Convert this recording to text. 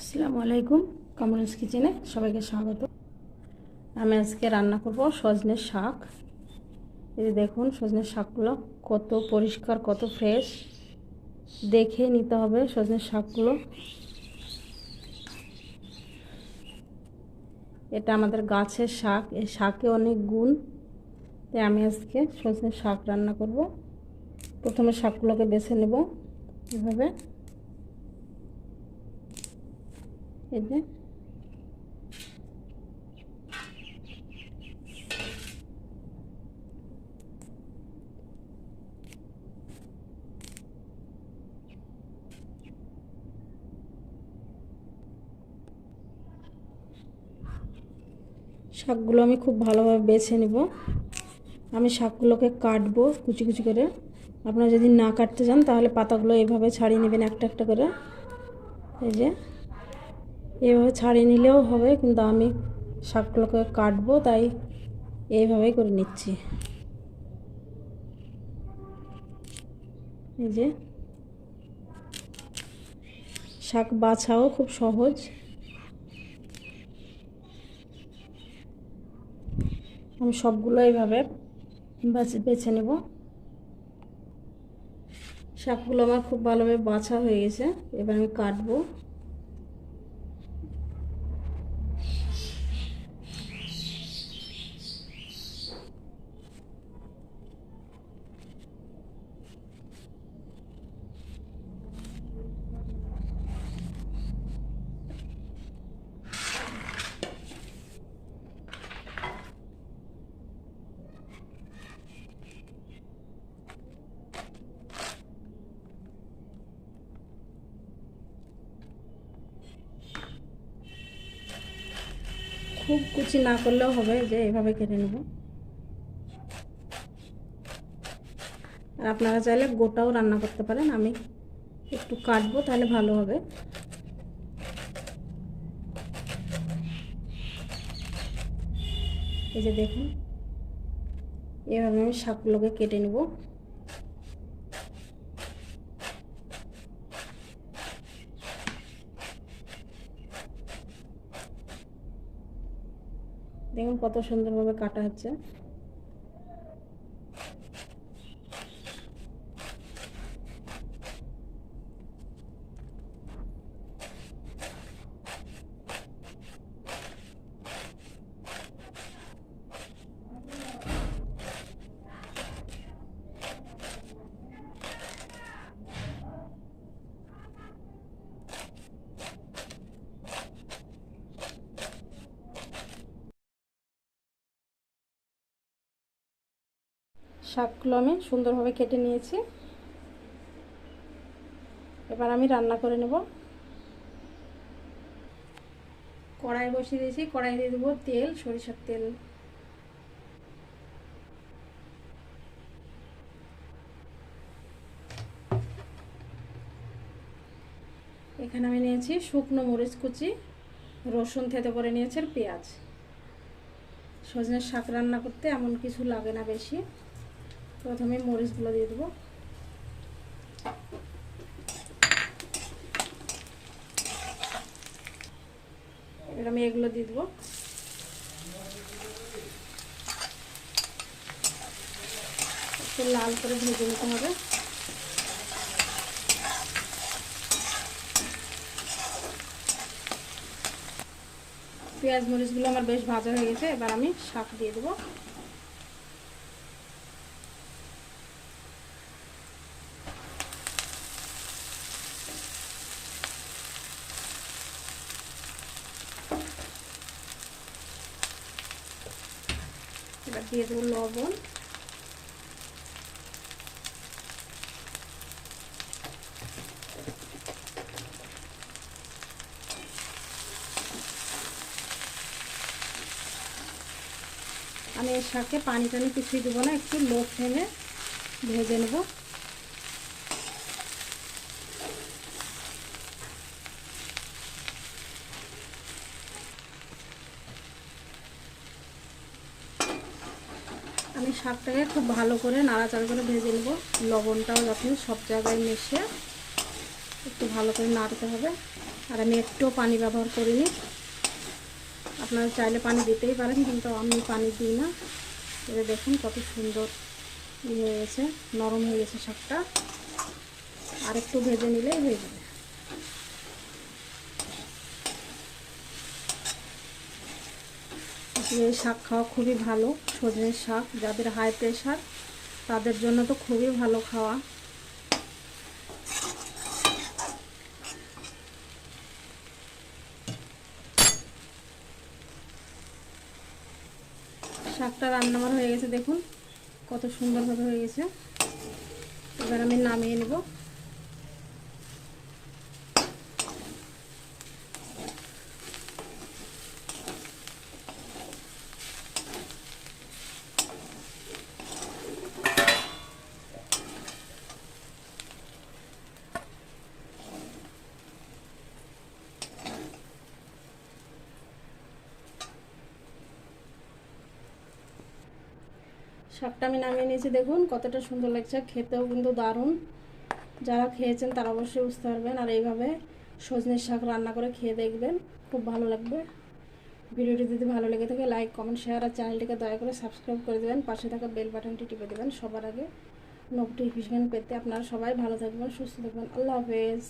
আসসালামু আলাইকুম কামরুলস কিচেনে সবাইকে স্বাগত। আমি আজকে রান্না করব সজনের শাক। এই দেখুন সজনের শাকগুলো কত পরিষ্কার, কত ফ্রেশ দেখে নিতে হবে সজনের শাকগুলো। এটা আমাদের গাছের শাক এই শাকে অনেক গুণ। তাই আমি আজকে সজনের শাক রান্না করব। প্রথমে শাকগুলোকে বেছে নেব এভাবে। এই যে। শাকগুলো আমি খুব ভালোভাবে বেছে নেব। আমি শাকগুলোকে কাটবো কুচি কুচি করে। আপনারা যদি না কাটতে চান, তাহলে পাতাগুলো এভাবে ছাড়িয়ে নেবেন একটা একটা করে। এই যে। এইভাবে ছাড়িয়ে নিলেও হবে, কিন্তু আমি শাকগুলোকে কাটবো, তাই এইভাবেই করে নিচ্ছি। এই যে, শাক বাছাও খুব সহজ। আমি সবগুলো এইভাবে বাছে, বেছে নেব। শাকগুলো আমার খুব ভালোভাবে বাছা হয়ে গেছে, এবার আমি কাটবো। খুব কুচি না করলেও হবে, যে এভাবে কেটে নেব। আর আপনারা চাইলে গোটাও রান্না করতে পারেন, আমি একটু কাটবো তাহলে ভালো হবে। এই যে দেখুন, এভাবে আমি শাকগুলোকে কেটে নেব। দেখুন কত সুন্দরভাবে কাটা হচ্ছে। শাকগুলো আমি সুন্দরভাবে কেটে নিয়েছি। এবার আমি রান্না করে নেব। কড়াই বসিয়ে দিয়েছি। কড়াই দিয়ে দেবো তেল, সরিষার তেল। এখানে আমি নিয়েছি শুকনো মরিচ কুচি, রসুন থেতে করে নিয়েছি আর পেঁয়াজ। সজনের শাক রান্না করতে এমন কিছু লাগে না বেশি। প্রথমে মরিচগুলো দিয়ে দেবো। এবার আমি এগুলো দিয়ে দেবো। একটু লাল করে ভেজে নিতে হবে। পেঁয়াজ মরিচগুলো আমার বেশ ভাজা হয়ে গেছে, এবার আমি শাক দিয়ে দেবো। এবার দিয়ে দেবো লবণ। আমি এর সাথে পানি টানি কিছুই দেবো না, একটু লো ফ্লেমে ভেজে নেব আমি শাকটাকে খুব ভালো করে নাড়াচাড়া করে ভেজে নেব। লবণটাও যাতে সব জায়গায় মিশে একটু ভালো করে নাড়তে হবে। আর আমি একটু পানি ব্যবহার করিনি। আপনারা চাইলে পানি দিতেই পারেন, কিন্তু আমি পানি দিই না। এবার দেখুন কত সুন্দর হয়ে গেছে, নরম হয়ে গেছে শাকটা। আর একটু ভেজে নিলেই হয়ে যাবে। এই শাক খাওয়া খুবই ভালো সজনের শাক, যাদের হাই প্রেশার তাদের জন্য তো খুবই ভালো খাওয়া। শাকটা রান্না আমার হয়ে গেছে, দেখুন, কত সুন্দরভাবে হয়ে গেছে। এবার আমি নামিয়ে নেব। শাকটা আমি নামিয়ে নিয়েছি, দেখুন কতটা সুন্দর লাগছে, খেতেও কিন্তু দারুণ। যারা খেয়েছেন তারা অবশ্যই বুঝতে পারবেন, আর এইভাবে সজনের শাক রান্না করে খেয়ে দেখবেন, খুব ভালো লাগবে। ভিডিওটি যদি ভালো লেগে থাকে, লাইক, কমেন্ট, শেয়ার, আর চ্যানেলটিকে দয়া করে সাবস্ক্রাইব করে দেবেন, পাশে থাকা বেল বাটনটি টিপে দেবেন সবার আগে। নোটিফিকেশন পেতে আপনারা সবাই ভালো থাকবেন, সুস্থ থাকবেন, আল্লাহ হাফেজ।